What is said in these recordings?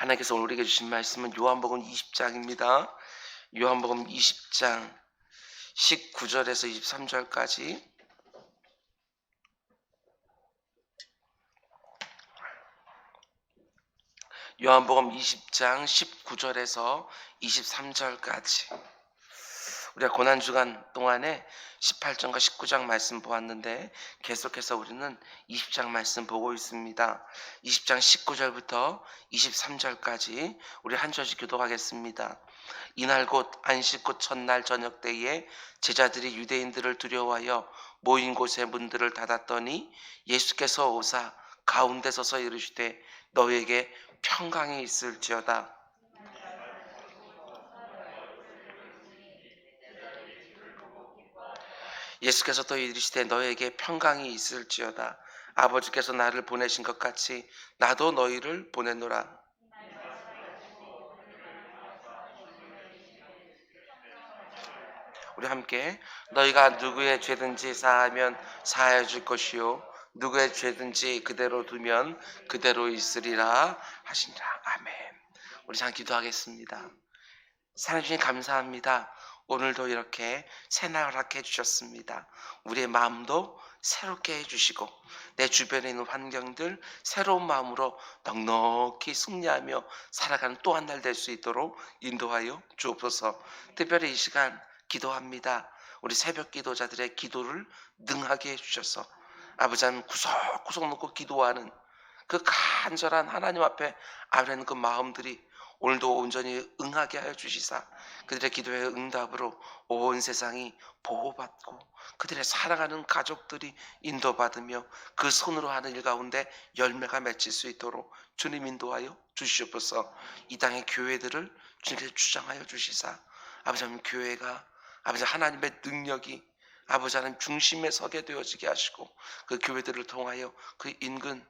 하나님께서 오늘 우리에게 주신 말씀은 요한복음 20장입니다. 요한복음 20장 19절에서 23절까지 요한복음 20장 19절에서 23절까지 우리가 고난 주간 동안에 18장과 19장 말씀 보았는데 계속해서 우리는 20장 말씀 보고 있습니다. 20장 19절부터 23절까지 우리 한 절씩 교도하겠습니다. 이날 곧 안식 곧 첫날 저녁 때에 제자들이 유대인들을 두려워하여 모인 곳의 문들을 닫았더니 예수께서 오사 가운데 서서 이르시되 너에게 평강이 있을지어다. 예수께서 또 이르시되 너에게 평강이 있을지어다. 아버지께서 나를 보내신 것 같이 나도 너희를 보내노라. 우리 함께 너희가 누구의 죄든지 사하면 사하여 줄 것이요 누구의 죄든지 그대로 두면 그대로 있으리라 하시니라. 아멘. 우리 장 기도하겠습니다. 사랑해 주님 감사합니다. 오늘도 이렇게 새날 허락해 주셨습니다. 우리의 마음도 새롭게 해주시고 내 주변에 있는 환경들 새로운 마음으로 넉넉히 승리하며 살아가는 또 한 날 될 수 있도록 인도하여 주옵소서. 특별히 이 시간 기도합니다. 우리 새벽 기도자들의 기도를 능하게 해주셔서 아버지 하나님 구석구석 놓고 기도하는 그 간절한 하나님 앞에 아뢰는 그 마음들이 오늘도 온전히 응하게 하여 주시사 그들의 기도의 응답으로 온 세상이 보호받고 그들의 사랑하는 가족들이 인도받으며 그 손으로 하는 일 가운데 열매가 맺힐 수 있도록 주님 인도하여 주시옵소서. 이 땅의 교회들을 주님께서 주장하여 주시사 아버지 하나님 교회가 아버지 하나님의 능력이 아버지 하나님 중심에 서게 되어지게 하시고 그 교회들을 통하여 그 인근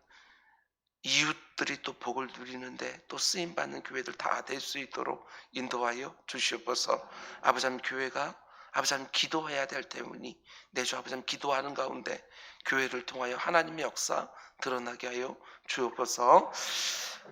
이웃 들이 또 복을 누리는데 또 쓰임 받는 교회들 다 될 수 있도록 인도하여 주시옵소서. 아버지 하나님 교회가 아버지 하나님 기도해야 될 때문이 내주 아버지 하나님 기도하는 가운데 교회를 통하여 하나님의 역사 드러나게 하여 주옵소서.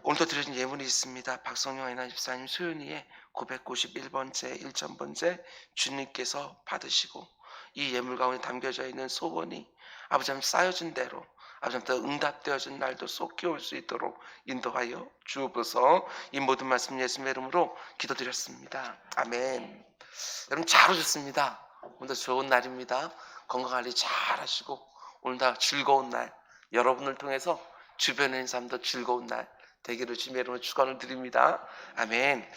오늘도 드려진 예문이 있습니다. 박성영 아이나 집사님 소연이의 991번째 1천번째 주님께서 받으시고 이 예물 가운데 담겨져 있는 소원이 아버지 하나님 쌓여진 대로 아버지한테 응답되어진 날도 쏙 끼올 수 있도록 인도하여 주옵소서 이 모든 말씀 예수님의 이름으로 기도드렸습니다. 아멘. 여러분 잘 오셨습니다. 오늘도 좋은 날입니다. 건강관리 잘 하시고 오늘도 즐거운 날 여러분을 통해서 주변에 있는 사람도 즐거운 날 되기를 주님의 이름으로 축원을 드립니다. 아멘.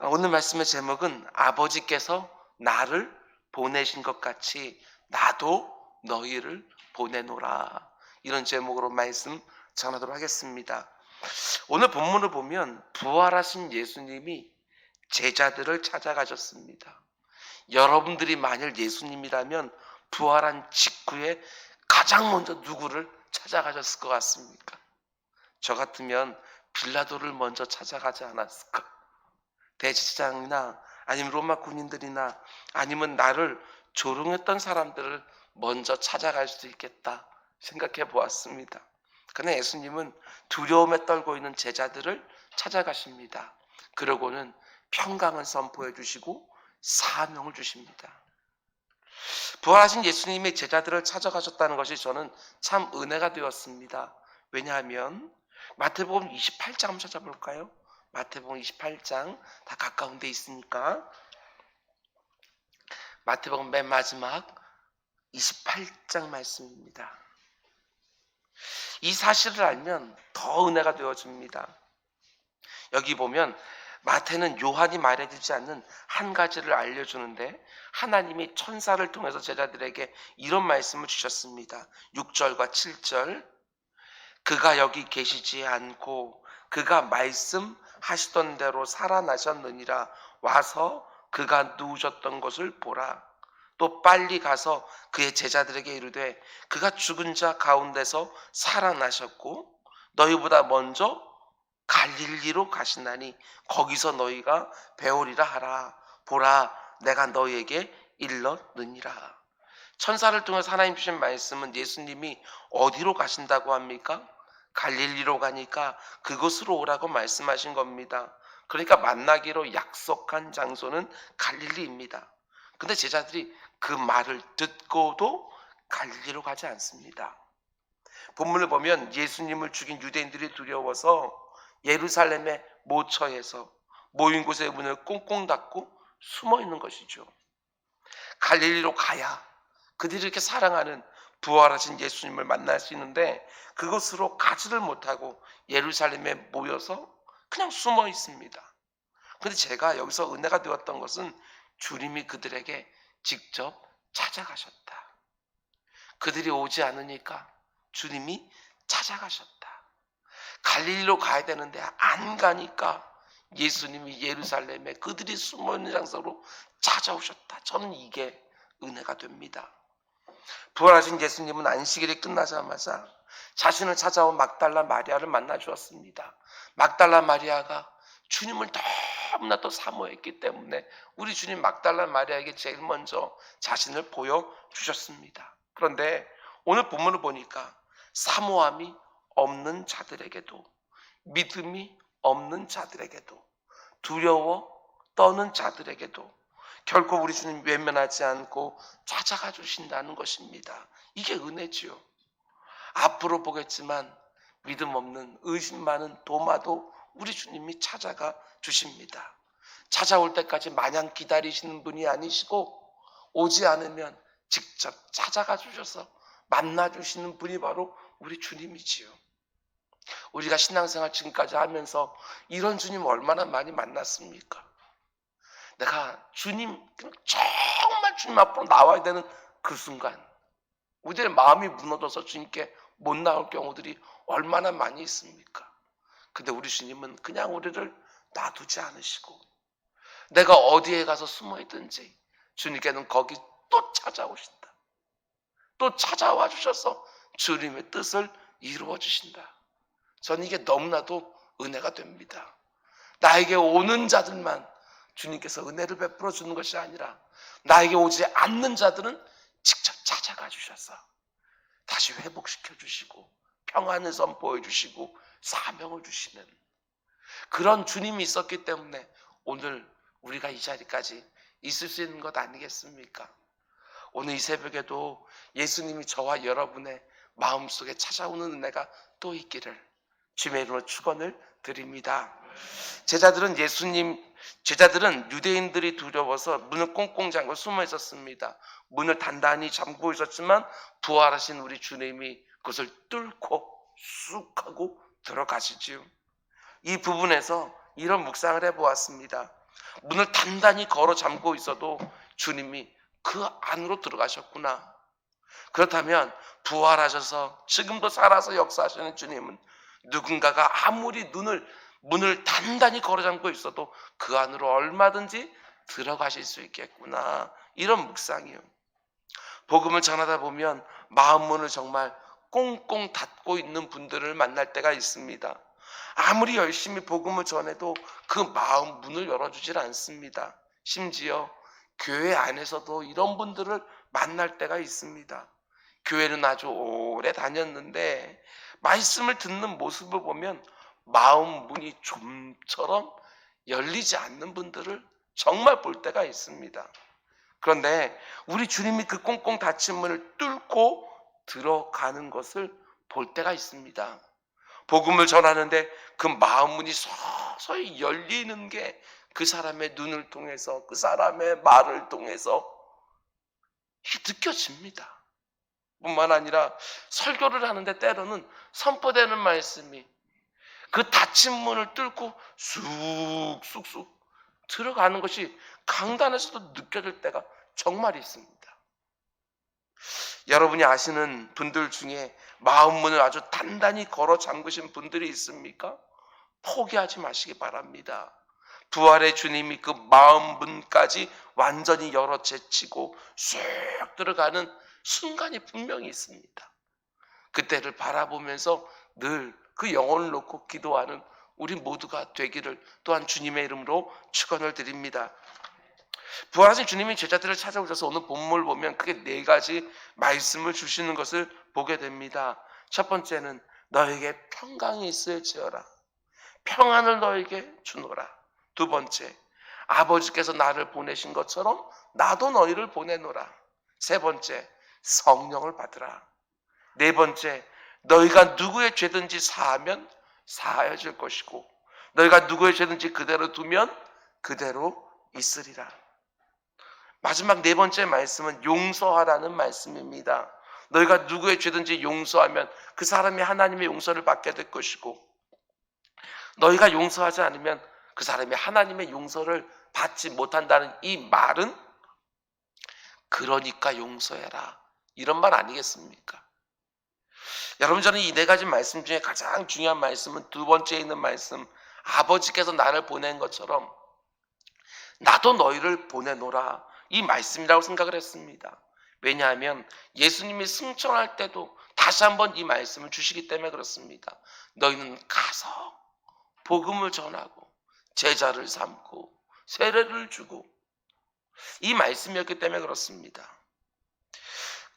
오늘 말씀의 제목은 아버지께서 나를 보내신 것 같이 나도 너희를 보내노라. 이런 제목으로 말씀 전하도록 하겠습니다. 오늘 본문을 보면 부활하신 예수님이 제자들을 찾아가셨습니다. 여러분들이 만일 예수님이라면 부활한 직후에 가장 먼저 누구를 찾아가셨을 것 같습니까? 저 같으면 빌라도를 먼저 찾아가지 않았을까? 대지장이나 아니면 로마 군인들이나 아니면 나를 조롱했던 사람들을 먼저 찾아갈 수도 있겠다. 생각해 보았습니다. 그러나 예수님은 두려움에 떨고 있는 제자들을 찾아가십니다. 그러고는 평강을 선포해 주시고 사명을 주십니다. 부활하신 예수님의 제자들을 찾아가셨다는 것이 저는 참 은혜가 되었습니다. 왜냐하면 마태복음 28장 한번 찾아볼까요? 마태복음 28장 다 가까운 데 있으니까 마태복음 맨 마지막 28장 말씀입니다. 이 사실을 알면 더 은혜가 되어집니다. 여기 보면 마태는 요한이 말해주지 않는 한 가지를 알려주는데 하나님이 천사를 통해서 제자들에게 이런 말씀을 주셨습니다. 6절과 7절 그가 여기 계시지 않고 그가 말씀하시던 대로 살아나셨느니라 와서 그가 누우셨던 것을 보라. 또 빨리 가서 그의 제자들에게 이르되 그가 죽은 자 가운데서 살아나셨고 너희보다 먼저 갈릴리로 가시나니 거기서 너희가 배우리라 하라 보라 내가 너희에게 일렀느니라 천사를 통해서 하나님 주신 말씀은 예수님이 어디로 가신다고 합니까? 갈릴리로 가니까 그곳으로 오라고 말씀하신 겁니다. 그러니까 만나기로 약속한 장소는 갈릴리입니다. 근데 제자들이 그 말을 듣고도 갈릴리로 가지 않습니다. 본문을 보면 예수님을 죽인 유대인들이 두려워서 예루살렘의 모처에서 모인 곳의 문을 꽁꽁 닫고 숨어 있는 것이죠. 갈릴리로 가야 그들이 이렇게 사랑하는 부활하신 예수님을 만날 수 있는데 그곳으로 가지를 못하고 예루살렘에 모여서 그냥 숨어 있습니다. 근데 제가 여기서 은혜가 되었던 것은 주님이 그들에게 직접 찾아가셨다. 그들이 오지 않으니까 주님이 찾아가셨다. 갈릴리로 가야 되는데 안 가니까 예수님이 예루살렘에 그들이 숨어 있는 장소로 찾아오셨다. 저는 이게 은혜가 됩니다. 부활하신 예수님은 안식일이 끝나자마자 자신을 찾아온 막달라 마리아를 만나 주었습니다. 막달라 마리아가 주님을 너무나 또 사모했기 때문에 우리 주님 막달라 마리아에게 제일 먼저 자신을 보여 주셨습니다. 그런데 오늘 본문을 보니까 사모함이 없는 자들에게도 믿음이 없는 자들에게도 두려워 떠는 자들에게도 결코 우리 주님 외면하지 않고 찾아가 주신다는 것입니다. 이게 은혜지요. 앞으로 보겠지만 믿음 없는 의심 많은 도마도 우리 주님이 찾아가 주십니다. 찾아올 때까지 마냥 기다리시는 분이 아니시고 오지 않으면 직접 찾아가 주셔서 만나 주시는 분이 바로 우리 주님이지요. 우리가 신앙생활 지금까지 하면서 이런 주님 얼마나 많이 만났습니까? 내가 주님 정말 주님 앞으로 나와야 되는 그 순간 우리의 마음이 무너져서 주님께 못 나올 경우들이 얼마나 많이 있습니까? 근데 우리 주님은 그냥 우리를 놔두지 않으시고 내가 어디에 가서 숨어 있든지 주님께는 거기 또 찾아오신다. 또 찾아와 주셔서 주님의 뜻을 이루어 주신다. 전 이게 너무나도 은혜가 됩니다. 나에게 오는 자들만 주님께서 은혜를 베풀어 주는 것이 아니라 나에게 오지 않는 자들은 직접 찾아가 주셔서 다시 회복시켜 주시고 평안을 선포해 주시고 사명을 주시는 그런 주님이 있었기 때문에 오늘 우리가 이 자리까지 있을 수 있는 것 아니겠습니까? 오늘 이 새벽에도 예수님이 저와 여러분의 마음속에 찾아오는 은혜가 또 있기를 주님의 이름으로 축원을 드립니다. 제자들은 예수님 제자들은 유대인들이 두려워서 문을 꽁꽁 잠고 숨어 있었습니다. 문을 단단히 잠그고 있었지만 부활하신 우리 주님이 그것을 뚫고 쑥 하고 들어가시지요. 이 부분에서 이런 묵상을 해보았습니다. 문을 단단히 걸어 잠고 있어도 주님이 그 안으로 들어가셨구나. 그렇다면 부활하셔서 지금도 살아서 역사하시는 주님은 누군가가 아무리 눈을 문을 단단히 걸어 잠고 있어도 그 안으로 얼마든지 들어가실 수 있겠구나. 이런 묵상이요. 복음을 전하다 보면 마음 문을 정말 꽁꽁 닫고 있는 분들을 만날 때가 있습니다. 아무리 열심히 복음을 전해도 그 마음 문을 열어주질 않습니다. 심지어 교회 안에서도 이런 분들을 만날 때가 있습니다. 교회는 아주 오래 다녔는데 말씀을 듣는 모습을 보면 마음 문이 좀처럼 열리지 않는 분들을 정말 볼 때가 있습니다. 그런데 우리 주님이 그 꽁꽁 닫힌 문을 뚫고 들어가는 것을 볼 때가 있습니다. 복음을 전하는데 그 마음 문이 서서히 열리는 게 그 사람의 눈을 통해서 그 사람의 말을 통해서 느껴집니다. 뿐만 아니라 설교를 하는데 때로는 선포되는 말씀이 그 닫힌 문을 뚫고 쑥쑥쑥 들어가는 것이 강단에서도 느껴질 때가 정말 있습니다. 여러분이 아시는 분들 중에 마음 문을 아주 단단히 걸어 잠그신 분들이 있습니까? 포기하지 마시기 바랍니다. 부활의 주님이 그 마음 문까지 완전히 열어 제치고 쑥 들어가는 순간이 분명히 있습니다. 그때를 바라보면서 늘 그 영혼을 놓고 기도하는 우리 모두가 되기를 또한 주님의 이름으로 축원을 드립니다. 부활하신 주님이 제자들을 찾아오셔서 오늘 본문을 보면 크게 네 가지 말씀을 주시는 것을 보게 됩니다. 첫 번째는 너에게 평강이 있을지어라. 평안을 너에게 주노라. 두 번째, 아버지께서 나를 보내신 것처럼 나도 너희를 보내노라. 세 번째, 성령을 받으라. 네 번째, 너희가 누구의 죄든지 사하면 사하여 줄 것이고, 너희가 누구의 죄든지 그대로 두면 그대로 있으리라. 마지막 네 번째 말씀은 용서하라는 말씀입니다. 너희가 누구의 죄든지 용서하면 그 사람이 하나님의 용서를 받게 될 것이고, 너희가 용서하지 않으면 그 사람이 하나님의 용서를 받지 못한다는 이 말은 그러니까 용서해라. 이런 말 아니겠습니까? 여러분 저는 이 네 가지 말씀 중에 가장 중요한 말씀은 두 번째 있는 말씀 아버지께서 나를 보낸 것처럼 나도 너희를 보내노라 이 말씀이라고 생각을 했습니다. 왜냐하면 예수님이 승천할 때도 다시 한번 이 말씀을 주시기 때문에 그렇습니다. 너희는 가서 복음을 전하고 제자를 삼고 세례를 주고 이 말씀이었기 때문에 그렇습니다.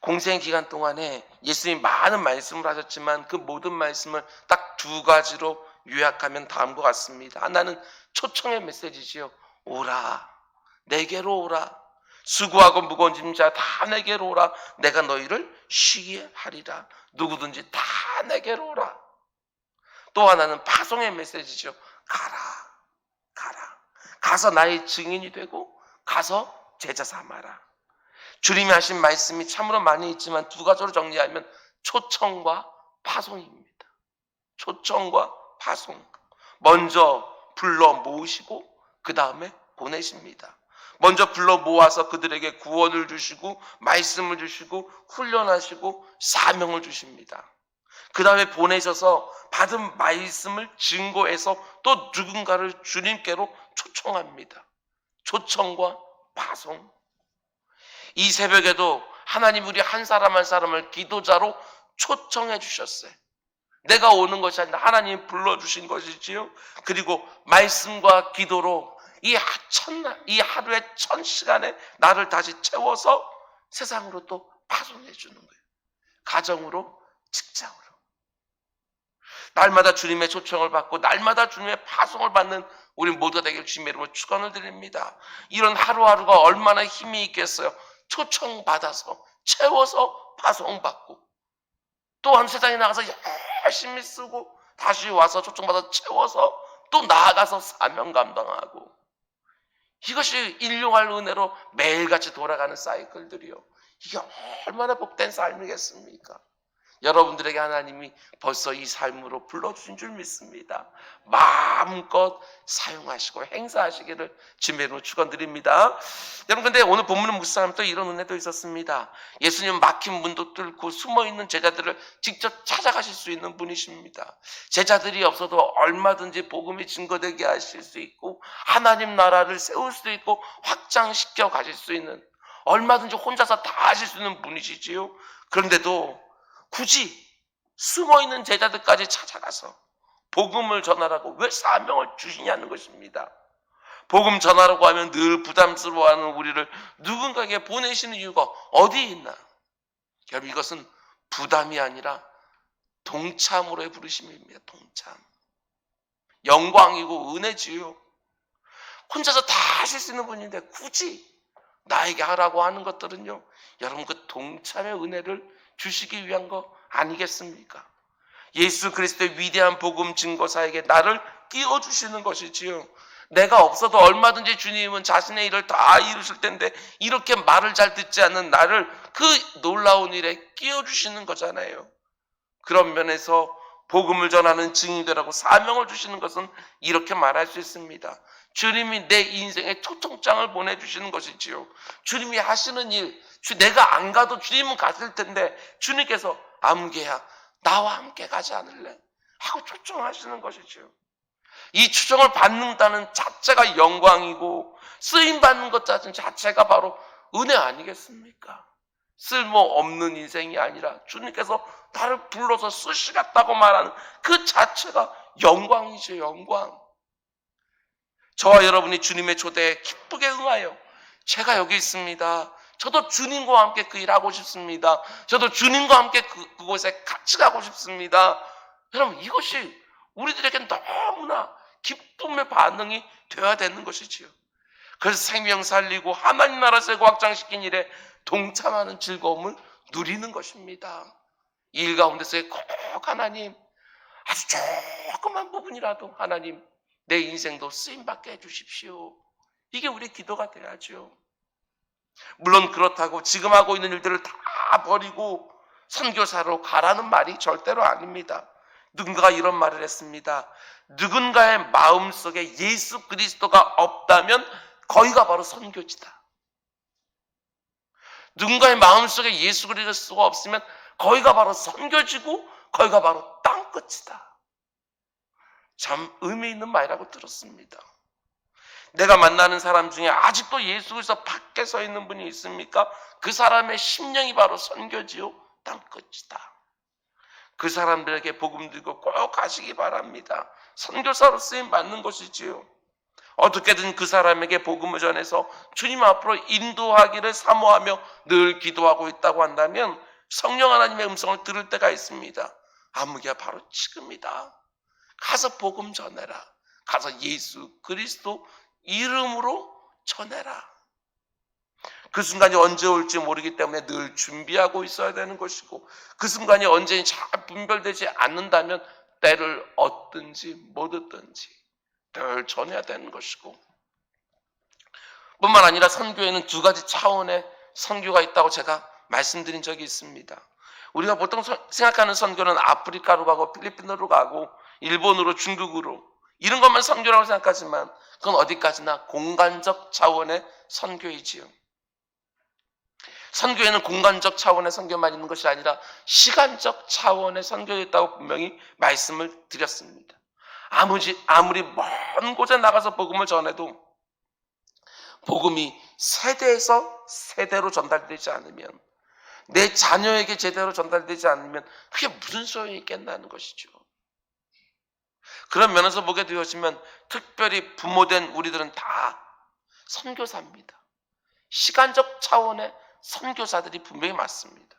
공생 기간 동안에 예수님이 많은 말씀을 하셨지만 그 모든 말씀을 딱 두 가지로 요약하면 다음과 같습니다. 하나는 초청의 메시지지요. 오라. 내게로 오라. 수고하고 무거운 짐자 다 내게로 오라. 내가 너희를 쉬게 하리라. 누구든지 다 내게로 오라. 또 하나는 파송의 메시지죠. 가라. 가라. 가서 나의 증인이 되고 가서 제자 삼아라. 주님이 하신 말씀이 참으로 많이 있지만 두 가지로 정리하면 초청과 파송입니다. 초청과 파송. 먼저 불러 모으시고 그 다음에 보내십니다. 먼저 불러 모아서 그들에게 구원을 주시고 말씀을 주시고 훈련하시고 사명을 주십니다. 그 다음에 보내셔서 받은 말씀을 증거해서 또 누군가를 주님께로 초청합니다. 초청과 파송. 이 새벽에도 하나님 우리 한 사람 한 사람을 기도자로 초청해 주셨어요. 내가 오는 것이 아니라 하나님 불러주신 것이지요. 그리고 말씀과 기도로 이 첫날, 이 하루의 첫 시간에 나를 다시 채워서 세상으로 또 파송해 주는 거예요. 가정으로, 직장으로. 날마다 주님의 초청을 받고 날마다 주님의 파송을 받는 우리 모두가 되길 주님의 이름으로 축원을 드립니다. 이런 하루하루가 얼마나 힘이 있겠어요. 초청 받아서 채워서 파송 받고 또한 세상에 나가서 열심히 쓰고 다시 와서 초청받아 채워서 또 나아가서 사명 감당하고 이것이 일용할 은혜로 매일같이 돌아가는 사이클들이요. 이게 얼마나 복된 삶이겠습니까? 여러분들에게 하나님이 벌써 이 삶으로 불러주신 줄 믿습니다. 마음껏 사용하시고 행사하시기를 주님으로 축원드립니다. 여러분 근데 오늘 본문을 묵상하면 또 이런 은혜도 있었습니다. 예수님 막힌 문도 뚫고 숨어 있는 제자들을 직접 찾아가실 수 있는 분이십니다. 제자들이 없어도 얼마든지 복음이 증거되게 하실 수 있고 하나님 나라를 세울 수 있고 확장시켜 가실 수 있는 얼마든지 혼자서 다 하실 수 있는 분이시지요. 그런데도 굳이 숨어 있는 제자들까지 찾아가서 복음을 전하라고 왜 사명을 주시냐는 것입니다. 복음 전하라고 하면 늘 부담스러워하는 우리를 누군가에게 보내시는 이유가 어디에 있나? 여러분 이것은 부담이 아니라 동참으로의 부르심입니다. 동참. 영광이고 은혜지요. 혼자서 다 하실 수 있는 분인데 굳이 나에게 하라고 하는 것들은요. 여러분 그 동참의 은혜를 주시기 위한 거 아니겠습니까? 예수 그리스도의 위대한 복음 증거사에게 나를 띄워 주시는 것이지요. 내가 없어도 얼마든지 주님은 자신의 일을 다 이루실 텐데 이렇게 말을 잘 듣지 않는 나를 그 놀라운 일에 끼워 주시는 거잖아요. 그런 면에서 복음을 전하는 증인되라고 사명을 주시는 것은 이렇게 말할 수 있습니다. 주님이 내 인생에 초청장을 보내주시는 것이지요. 주님이 하시는 일, 내가 안 가도 주님은 갔을 텐데 주님께서 암개야 나와 함께 가지 않을래? 하고 초청하시는 것이지요. 이 초청을 받는다는 자체가 영광이고 쓰임 받는 것 자체가 바로 은혜 아니겠습니까? 쓸모 없는 인생이 아니라 주님께서 나를 불러서 쓰시겠다고 말하는 그 자체가 영광이죠, 영광. 저와 여러분이 주님의 초대에 기쁘게 응하여 제가 여기 있습니다. 저도 주님과 함께 그 일하고 싶습니다. 저도 주님과 함께 그, 그곳에 같이 가고 싶습니다. 여러분 이것이 우리들에게 너무나 기쁨의 반응이 되어야 되는 것이지요. 그래서 생명 살리고 하나님 나라 세고 확장시킨 일에 동참하는 즐거움을 누리는 것입니다. 이일 가운데서의 꼭 하나님 아주 조그만 부분이라도 하나님 내 인생도 쓰임받게 해주십시오. 이게 우리 기도가 돼야죠. 물론 그렇다고 지금 하고 있는 일들을 다 버리고 선교사로 가라는 말이 절대로 아닙니다. 누군가가 이런 말을 했습니다. 누군가의 마음 속에 예수 그리스도가 없다면 거기가 바로 선교지다. 누군가의 마음 속에 예수 그리스도가 없으면 거기가 바로 선교지고 거기가 바로 땅끝이다. 참 의미 있는 말이라고 들었습니다. 내가 만나는 사람 중에 아직도 예수 그리스도 밖에 서 있는 분이 있습니까? 그 사람의 심령이 바로 선교지요 땅끝이다. 그 사람들에게 복음 들고 꼭 가시기 바랍니다. 선교사로 쓰임 받는 것이지요. 어떻게든 그 사람에게 복음을 전해서 주님 앞으로 인도하기를 사모하며 늘 기도하고 있다고 한다면 성령 하나님의 음성을 들을 때가 있습니다. 아무개가 바로 지금이다. 가서 복음 전해라. 가서 예수 그리스도 이름으로 전해라. 그 순간이 언제 올지 모르기 때문에 늘 준비하고 있어야 되는 것이고 그 순간이 언제니 잘 분별되지 않는다면 때를 얻든지 못 얻든지 늘 전해야 되는 것이고 뿐만 아니라 선교에는 두 가지 차원의 선교가 있다고 제가 말씀드린 적이 있습니다. 우리가 보통 서- 생각하는 선교는 아프리카로 가고 필리핀으로 가고 일본으로 중국으로 이런 것만 선교라고 생각하지만 그건 어디까지나 공간적 차원의 선교이지요. 선교에는 공간적 차원의 선교만 있는 것이 아니라 시간적 차원의 선교가 있다고 분명히 말씀을 드렸습니다. 아무리, 아무리 먼 곳에 나가서 복음을 전해도 복음이 세대에서 세대로 전달되지 않으면 내 자녀에게 제대로 전달되지 않으면 그게 무슨 소용이 있겠나는 것이죠. 그런 면에서 보게 되어지면 특별히 부모된 우리들은 다 선교사입니다. 시간적 차원의 선교사들이 분명히 맞습니다.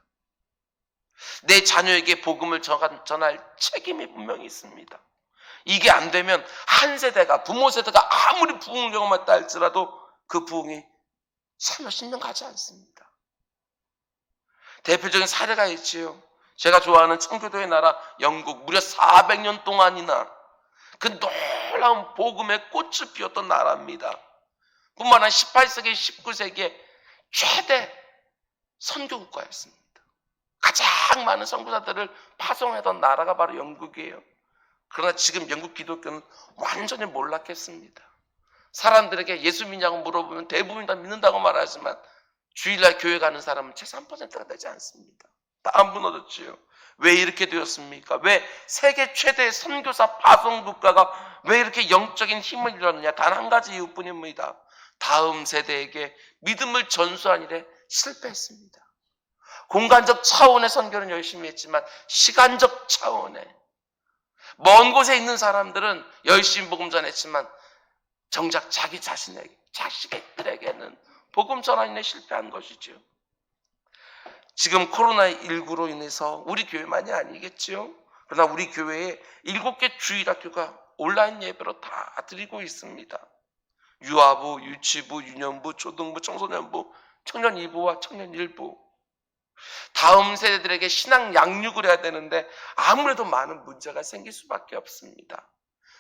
내 자녀에게 복음을 전할 책임이 분명히 있습니다. 이게 안 되면 한 세대가 부모 세대가 아무리 부흥을 경험했다 할지라도 그 부흥이 3, 50년 가지 않습니다. 대표적인 사례가 있지요. 제가 좋아하는 청교도의 나라 영국 무려 400년 동안이나 그 놀라운 복음의 꽃을 피웠던 나라입니다. 뿐만 아니라 18세기, 19세기에 최대 선교 국가였습니다. 가장 많은 선교사들을 파송하던 나라가 바로 영국이에요. 그러나 지금 영국 기독교는 완전히 몰락했습니다. 사람들에게 예수 믿냐고 물어보면 대부분 다 믿는다고 말하지만 주일날 교회 가는 사람은 채 3%가 되지 않습니다. 다안 무너졌지요. 왜 이렇게 되었습니까? 왜 세계 최대 선교사 파송 국가가 왜 이렇게 영적인 힘을 잃었느냐? 단 한 가지 이유뿐입니다. 다음 세대에게 믿음을 전수한 일에 실패했습니다. 공간적 차원의 선교는 열심히 했지만 시간적 차원의 먼 곳에 있는 사람들은 열심히 복음 전했지만 정작 자기 자신에게 자식들에게는 복음 전환에 실패한 것이죠. 지금 코로나19로 인해서 우리 교회만이 아니겠지요. 그러나 우리 교회에 일곱 개 주일학교가 온라인 예배로 다 드리고 있습니다. 유아부, 유치부, 유년부, 초등부, 청소년부, 청년 2부와 청년 1부. 다음 세대들에게 신앙 양육을 해야 되는데 아무래도 많은 문제가 생길 수밖에 없습니다.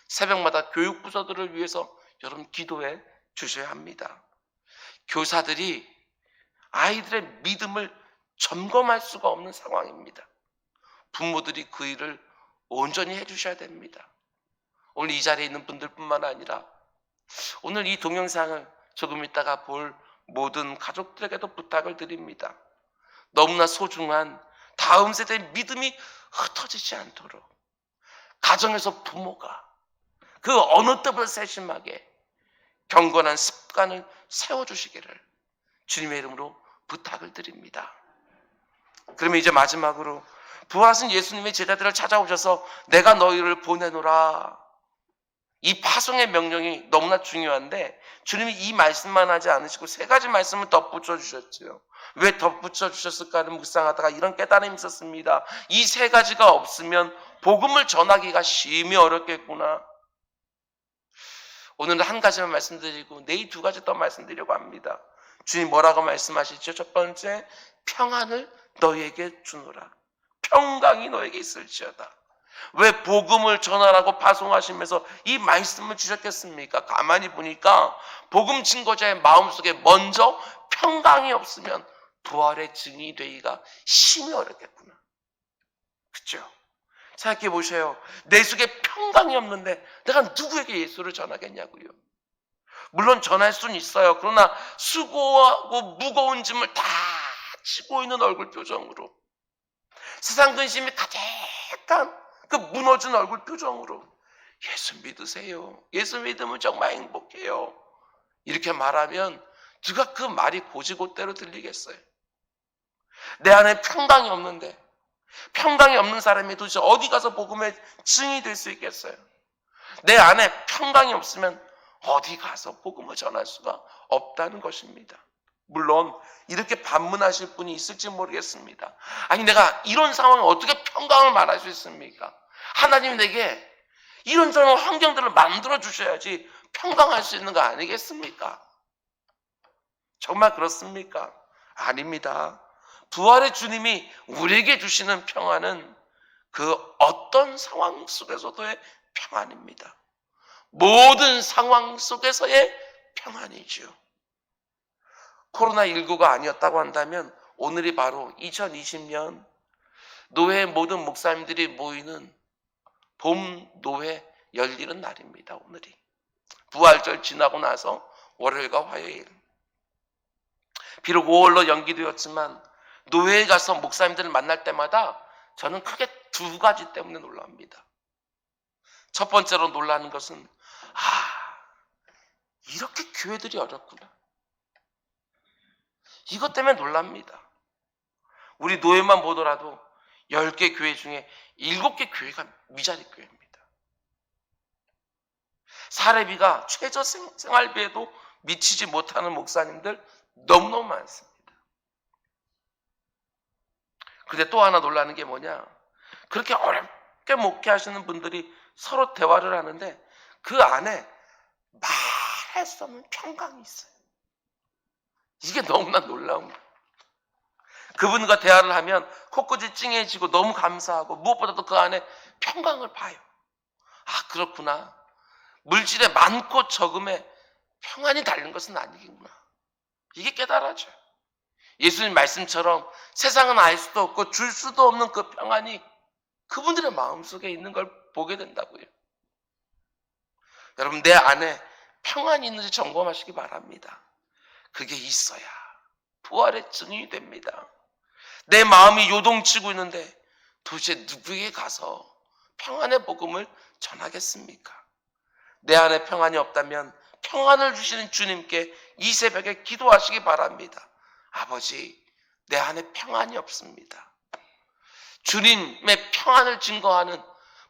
새벽마다 교육부서들을 위해서 여러분 기도해 주셔야 합니다. 교사들이 아이들의 믿음을 점검할 수가 없는 상황입니다. 부모들이 그 일을 온전히 해주셔야 됩니다. 오늘 이 자리에 있는 분들뿐만 아니라 오늘 이 동영상을 조금 있다가 볼 모든 가족들에게도 부탁을 드립니다. 너무나 소중한 다음 세대의 믿음이 흩어지지 않도록 가정에서 부모가 그 어느 때보다 세심하게 경건한 습관을 세워주시기를 주님의 이름으로 부탁을 드립니다. 그러면 이제 마지막으로 부활하신 예수님의 제자들을 찾아오셔서 내가 너희를 보내노라. 이 파송의 명령이 너무나 중요한데 주님이 이 말씀만 하지 않으시고 세 가지 말씀을 덧붙여 주셨죠. 왜 덧붙여 주셨을까를 묵상하다가 이런 깨달음이 있었습니다. 이 세 가지가 없으면 복음을 전하기가 심히 어렵겠구나. 오늘은 한 가지만 말씀드리고 내일 두 가지 더 말씀드리려고 합니다. 주님 뭐라고 말씀하시죠? 첫 번째, 평안을 너희에게 주노라. 평강이 너에게 있을지어다. 왜 복음을 전하라고 파송하시면서 이 말씀을 주셨겠습니까? 가만히 보니까 복음 증거자의 마음속에 먼저 평강이 없으면 부활의 증인이 되기가 심히 어렵겠구나. 그죠? 생각해 보세요. 내 속에 평강이 없는데 내가 누구에게 예수를 전하겠냐고요. 물론 전할 수는 있어요. 그러나 수고하고 무거운 짐을 다 지고 있는 얼굴 표정으로 세상 근심이 가득한 그 무너진 얼굴 표정으로 예수 믿으세요. 예수 믿으면 정말 행복해요. 이렇게 말하면 누가 그 말이 고지고대로 들리겠어요. 내 안에 평강이 없는데 평강이 없는 사람이 도대체 어디 가서 복음의 증이 될 수 있겠어요? 내 안에 평강이 없으면 어디 가서 복음을 전할 수가 없다는 것입니다. 물론 이렇게 반문하실 분이 있을지 모르겠습니다. 아니 내가 이런 상황에 어떻게 평강을 말할 수 있습니까? 하나님 내게 이런 저런 환경들을 만들어 주셔야지 평강할 수 있는 거 아니겠습니까? 정말 그렇습니까? 아닙니다. 부활의 주님이 우리에게 주시는 평안은 그 어떤 상황 속에서도의 평안입니다. 모든 상황 속에서의 평안이지요. 코로나19가 아니었다고 한다면 오늘이 바로 2020년 노회 모든 목사님들이 모이는 봄 노회 열리는 날입니다. 오늘이. 부활절 지나고 나서 월요일과 화요일. 비록 5월로 연기되었지만 노회에 가서 목사님들을 만날 때마다 저는 크게 두 가지 때문에 놀랍니다. 첫 번째로 놀라는 것은 아 이렇게 교회들이 어렵구나. 이것 때문에 놀랍니다. 우리 노예만 보더라도 10개 교회 중에 7개 교회가 미자리 교회입니다. 사례비가 최저 생- 생활비에도 미치지 못하는 목사님들 너무너무 많습니다. 근데 또 하나 놀라는 게 뭐냐? 그렇게 어렵게 목회하시는 분들이 서로 대화를 하는데 그 안에 말할 수 없는 평강이 있어요. 이게 너무나 놀라운 거예요. 그분과 대화를 하면 코끝이 찡해지고 너무 감사하고 무엇보다도 그 안에 평강을 봐요. 아, 그렇구나. 물질의 많고 적음에 평안이 달린 것은 아니겠구나. 이게 깨달아져요. 예수님 말씀처럼 세상은 알 수도 없고 줄 수도 없는 그 평안이 그분들의 마음속에 있는 걸 보게 된다고요. 여러분, 내 안에 평안이 있는지 점검하시기 바랍니다. 그게 있어야 부활의 증인이 됩니다. 내 마음이 요동치고 있는데 도대체 누구에게 가서 평안의 복음을 전하겠습니까? 내 안에 평안이 없다면 평안을 주시는 주님께 이 새벽에 기도하시기 바랍니다. 아버지, 내 안에 평안이 없습니다. 주님의 평안을 증거하는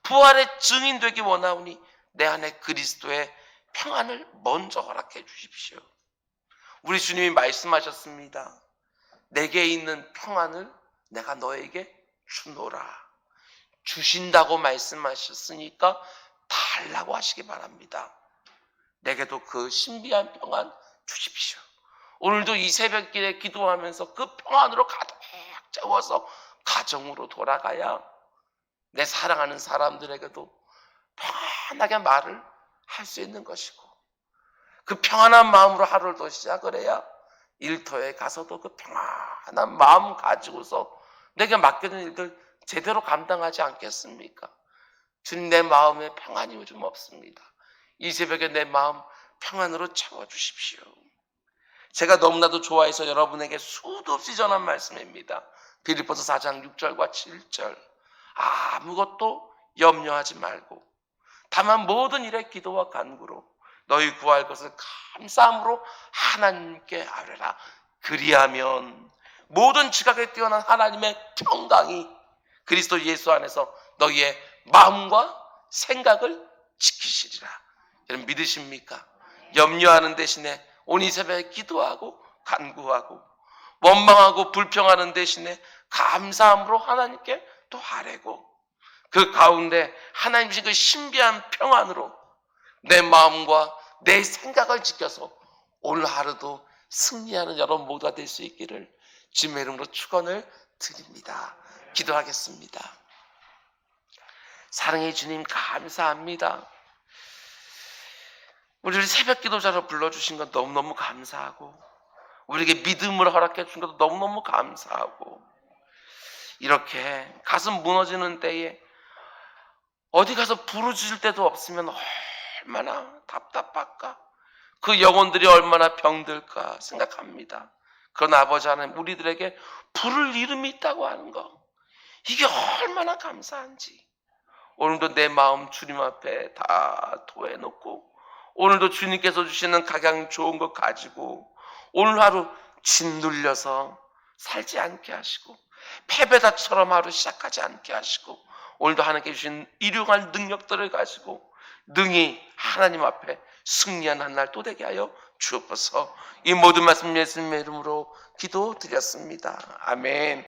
부활의 증인 되기 원하오니 내 안에 그리스도의 평안을 먼저 허락해 주십시오. 우리 주님이 말씀하셨습니다. 내게 있는 평안을 내가 너에게 주노라. 주신다고 말씀하셨으니까 달라고 하시기 바랍니다. 내게도 그 신비한 평안 주십시오. 오늘도 이 새벽길에 기도하면서 그 평안으로 가득 채워서 가정으로 돌아가야 내 사랑하는 사람들에게도 편하게 말을 할 수 있는 것이고 그 평안한 마음으로 하루를 더 시작을 해야 일터에 가서도 그 평안한 마음 가지고서 내게 맡겨진 일들 제대로 감당하지 않겠습니까? 주님 내 마음에 평안이 요즘 없습니다. 이 새벽에 내 마음 평안으로 채워주십시오. 제가 너무나도 좋아해서 여러분에게 수도 없이 전한 말씀입니다. 빌립보서 4장 6절과 7절 아무것도 염려하지 말고 다만 모든 일에 기도와 간구로 너희 구할 것을 감사함으로 하나님께 아뢰라. 그리하면 모든 지각에 뛰어난 하나님의 평강이 그리스도 예수 안에서 너희의 마음과 생각을 지키시리라. 여러분 믿으십니까? 염려하는 대신에 오늘 이 새벽에 기도하고 간구하고 원망하고 불평하는 대신에 감사함으로 하나님께 또 아뢰고 그 가운데 하나님 주신 그 신비한 평안으로 내 마음과 내 생각을 지켜서 오늘 하루도 승리하는 여러분 모두가 될 수 있기를 주님의 이름으로 축원을 드립니다. 기도하겠습니다. 사랑의 주님 감사합니다. 우리를 새벽 기도자로 불러주신 건 너무너무 감사하고 우리에게 믿음을 허락해 준 것도 너무너무 감사하고 이렇게 가슴 무너지는 때에 어디 가서 부르짖을 때도 없으면 얼마나 답답할까? 그 영혼들이 얼마나 병들까 생각합니다. 그러나 아버지 하나님 우리들에게 부를 이름이 있다고 하는 거. 이게 얼마나 감사한지. 오늘도 내 마음 주님 앞에 다 토해놓고 오늘도 주님께서 주시는 가장 좋은 것 가지고 오늘 하루 짓눌려서 살지 않게 하시고 패배다처럼 하루 시작하지 않게 하시고 오늘도 하나님께 주신 일용할 능력들을 가지고 능히 하나님 앞에 승리한 한 날 또 되게 하여 주옵소서 이 모든 말씀 예수님의 이름으로 기도드렸습니다. 아멘